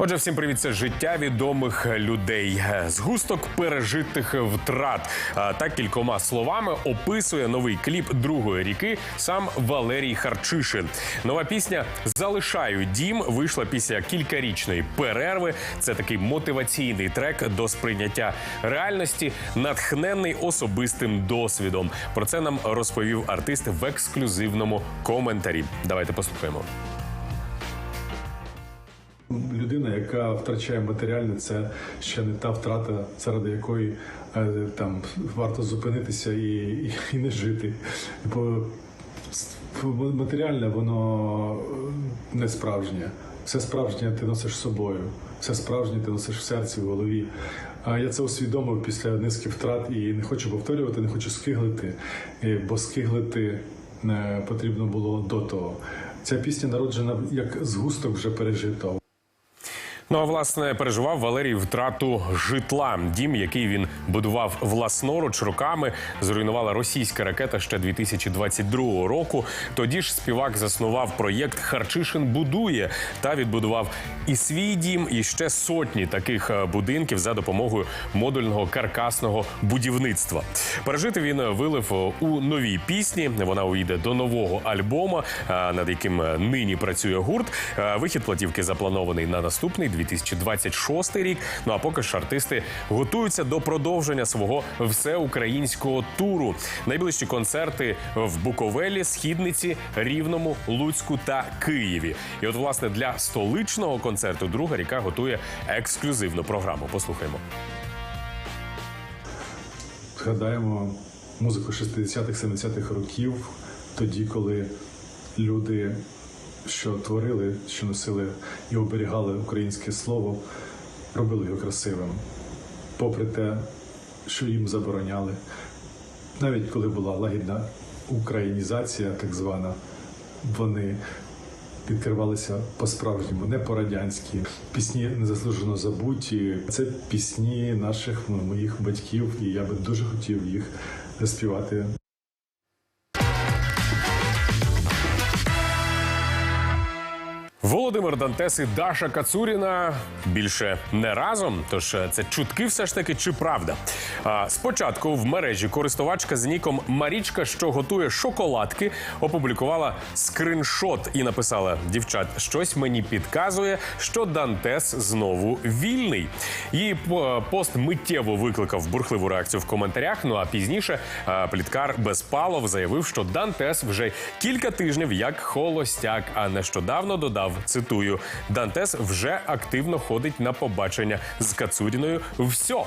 Отже, всім привіт, це життя відомих людей. Згусток пережитих втрат. А, Так кількома словами описує новий кліп другої ріки сам Валерій Харчишин. Нова пісня Залишаю дім вийшла після кількарічної перерви. Це такий мотиваційний трек до сприйняття реальності, натхнений особистим досвідом. Про це нам розповів артист в ексклюзивному коментарі. Давайте послухаємо. Людина, яка втрачає матеріальне, це ще не та втрата, заради якої е, там варто зупинитися і, і, і не жити. Бо матеріальне воно е, не справжнє. Все справжнє ти носиш з собою, все справжнє ти носиш в серці, в голові. А я це усвідомив після низки втрат і не хочу повторювати, не хочу скиглити, е, бо скиглити потрібно було до того. Ця пісня народжена як згусток вже пережитого. Ну а власне переживав Валерій втрату житла. Дім, який він будував власноруч роками, зруйнувала російська ракета ще 2022 року. Тоді ж співак заснував проєкт Харчишин будує та відбудував і свій дім, і ще сотні таких е, будинків за допомогою модульного каркасного будівництва. Пережити він вилив е, у новій пісні. Вона увійде до нового альбома, е, над яким нині працює гурт. Вихід платівки запланований на наступний 2026 рік. Ну а поки ж артисти готуються до продовження свого всеукраїнського туру. Найближчі концерти в Буковелі, Східниці, Рівному, Луцьку та Києві. І от, власне, для столичного концерту друга ріка готує ексклюзивну програму. Послухаймо. Згадаємо музику 60-х, 70-х років, тоді, коли люди, що творили, що носили і оберігали українське слово, робили його красивим. Попри те, що їм забороняли. Навіть коли була лагідна українізація, так звана, вони відкривалися по-справжньому, не по-радянськи. Пісні незаслужено забуті. Це пісні наших ну, моїх батьків, і я би дуже хотів їх заспівати Володимир Дантес і Даша Кацуріна більше не разом. Тож е, це чутки, все ж таки, чи правда? Спочатку в мережі користувачка з ніком Марічка, що готує шоколадки, опублікувала скриншот і написала: дівчат, щось мені підказує, що Дантес знову вільний. Її по- пост миттєво викликав бурхливу реакцію в коментарях. Ну а пізніше е, пліткар Безпалов заявив, що Дантес вже кілька тижнів як холостяк, а нещодавно додав цитую: Дантес вже активно ходить на побачення з Кацуріною. Все.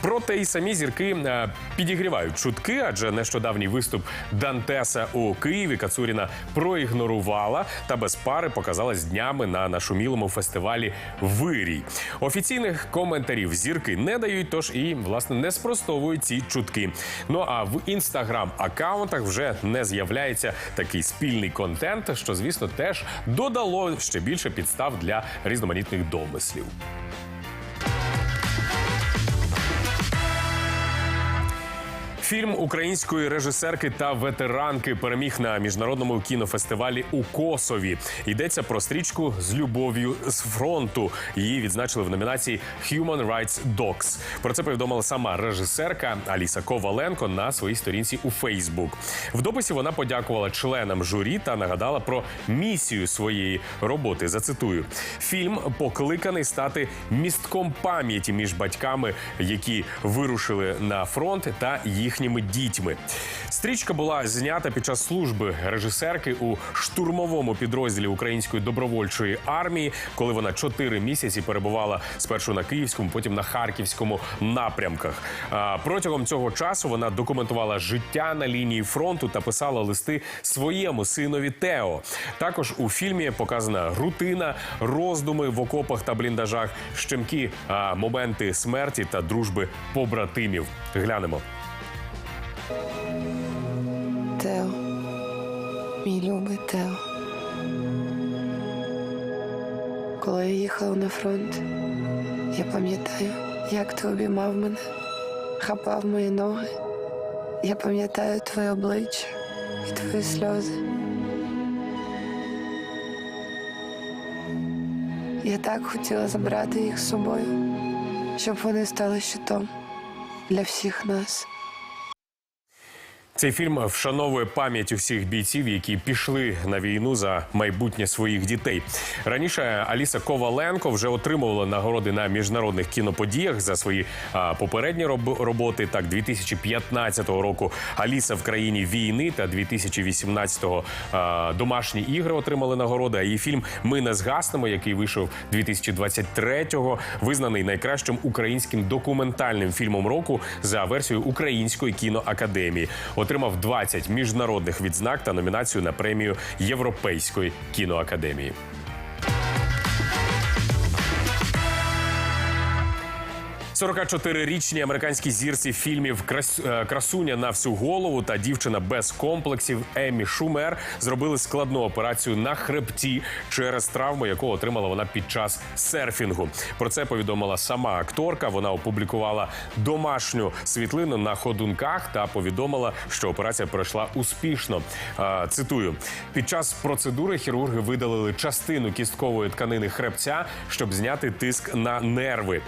Проте й самі зірки е, підігрівають чутки, адже нещодавній виступ Дантеса у Києві Кацуріна проігнорувала та без пари показалась днями на нашумілому фестивалі Вирій. Офіційних коментарів зірки не дають, тож і власне не спростовують ці чутки. Ну а в інстаграм-аккаунтах вже не з'являється такий спільний контент, що звісно теж додало ще більше підстав для різноманітних домислів. Фільм української режисерки та ветеранки переміг на міжнародному кінофестивалі у Косові. Йдеться про стрічку з любов'ю з фронту. Її відзначили в номінації Human Rights Docs. Про це повідомила сама режисерка Аліса Коваленко на своїй сторінці у Фейсбук. В дописі вона подякувала членам журі та нагадала про місію своєї роботи. Зацитую: фільм покликаний стати містком пам'яті між батьками, які вирушили на фронт та їхніми дітьми. Стрічка була знята під час служби режисерки у штурмовому підрозділі української добровольчої армії, коли вона чотири місяці перебувала спершу на київському, потім на харківському напрямках. Протягом цього часу вона документувала життя на лінії фронту та писала листи своєму синові Тео. Також у фільмі показана рутина, роздуми в окопах та бліндажах, щемкі моменти смерті та дружби побратимів. Глянемо. Тео, мій любий Тео. коли я їхала на фронт. Я пам'ятаю, як ти обіймав мене, хапав мої ноги. Я пам'ятаю твоє обличчя і твої сльози. Я так хотіла забрати їх з собою, щоб вони стали щитом для всіх нас. Цей фільм вшановує пам'ять усіх бійців, які пішли на війну за майбутнє своїх дітей. Раніше Аліса Коваленко вже отримувала нагороди на міжнародних кіноподіях за свої а, попередні роб- роботи. Так, 2015 року Аліса в країні війни та 2018-го а, домашні ігри отримали нагороди. А її фільм Ми не згаснемо, який вийшов 2023-го, визнаний найкращим українським документальним фільмом року за версією Української кіноакадемії. Отримав 20 міжнародних відзнак та номінацію на премію Європейської кіноакадемії. – 44-річній американській зірці фільмів «Крас- е, Красуня на всю голову та дівчина без комплексів Еммі Шумер зробили складну операцію на хребті через травму, яку отримала вона під час серфінгу. Про це повідомила сама акторка. Вона опублікувала домашню світлину на ходунках та повідомила, що операція пройшла успішно. Е, Цитую: під час процедури хірурги видалили частину кісткової тканини хребця, щоб зняти тиск на нерви.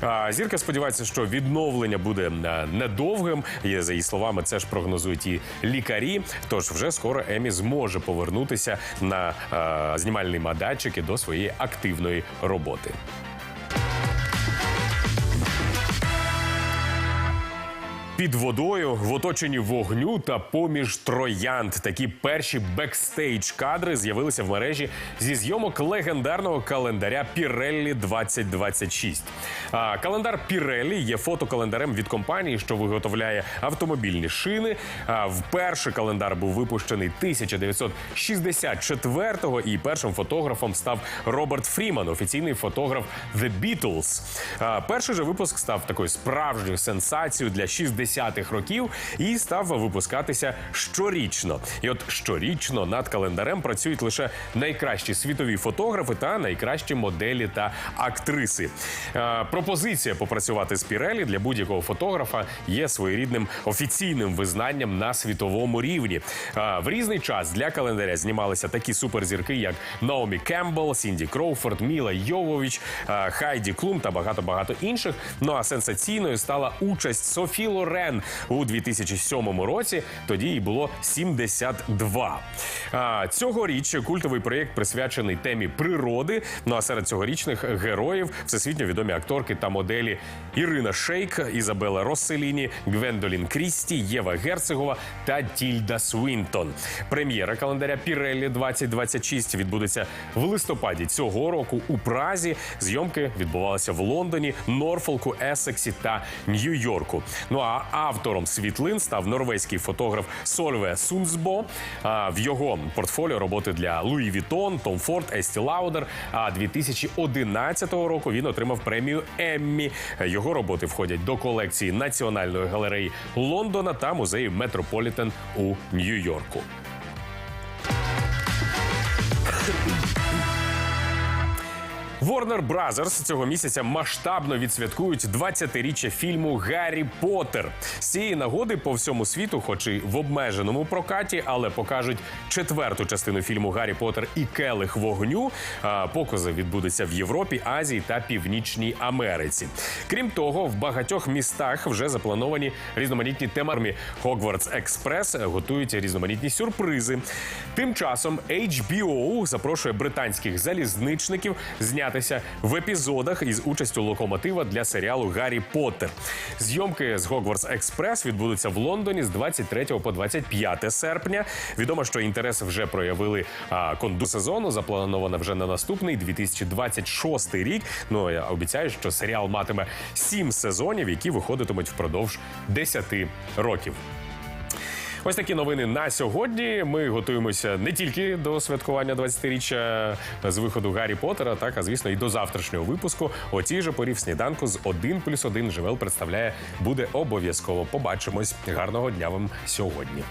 А, Зірка сподівається, що відновлення буде е, недовгим. І за її словами, це ж прогнозують і лікарі. Тож вже скоро Емі зможе повернутися на е, знімальний мадатчик до своєї активної роботи. Під водою в оточенні вогню та поміж троянд такі перші бекстейдж кадри з'явилися в мережі зі зйомок легендарного календаря Pirelli 2026. А, календар Pirelli є фотокалендарем від компанії, що виготовляє автомобільні шини. А, вперше календар був випущений 1964-го, і першим фотографом став Роберт Фріман, офіційний фотограф The Beatles. А, перший же випуск став такою справжньою сенсацією для 60-х років і став випускатися щорічно. І от щорічно над календарем працюють лише найкращі світові фотографи та найкращі моделі та актриси. Е, пропозиція попрацювати з Пірелі для будь-якого фотографа є своєрідним офіційним визнанням на світовому рівні. Е, в різний час для календаря знімалися такі суперзірки, як Наомі Кембл, Сінді Кроуфорд, Міла Йовович, е, Хайді Клум та багато багато інших. Ну а сенсаційною стала участь Софі Лорен у 2007 році. Тоді їй було 72. А, цьогоріч культовий проєкт присвячений темі природи. Ну а серед цьогорічних героїв всесвітньо відомі акторки та моделі Ірина Шейк, Ізабела Росселіні, Гвендолін Крісті, Єва Герцегова та Тільда Свінтон. Прем'єра календаря Піреллі 2026 відбудеться в листопаді цього року у Празі. Зйомки відбувалися в Лондоні, Норфолку, Есексі та Нью-Йорку. Ну а автором світлин став норвезький фотограф Сольве Сунсбо. А в його портфоліо роботи для Луї Вітон, Том Форд, Есті Лаудер. А 2011 року він отримав премію Еммі. Його роботи входять до колекції Національної галереї Лондона та музею Метрополітен у Нью-Йорку. Warner Brothers цього місяця масштабно відсвяткують 20-річчя фільму Гаррі Поттер». З цієї нагоди по всьому світу, хоч і в обмеженому прокаті, але покажуть четверту частину фільму Гаррі Поттер і Келих вогню. Покази відбудуться в Європі, Азії та Північній Америці. Крім того, в багатьох містах вже заплановані різноманітні темармі. Hogwarts Експрес готують різноманітні сюрпризи. Тим часом HBO запрошує британських залізничників знятися в епізодах із участю локомотива для серіалу Гаррі Поттер. Зйомки з Hogwarts Експрес відбудуться в Лондоні з 23 по 25 серпня. Відомо, що інтерес вже проявили конду сезону. Заплановано вже на наступний 2026 рік. Ну я обіцяю, що серіал матиме сім сезонів, які виходитимуть впродовж 10 років. Ось такі новини на сьогодні. Ми готуємося не тільки до святкування 20-річчя з виходу Гаррі Поттера, так а звісно, і до завтрашнього випуску. О цій же порі в сніданку з 1 плюс 1 Живел представляє буде обов'язково. Побачимось. Гарного дня вам сьогодні.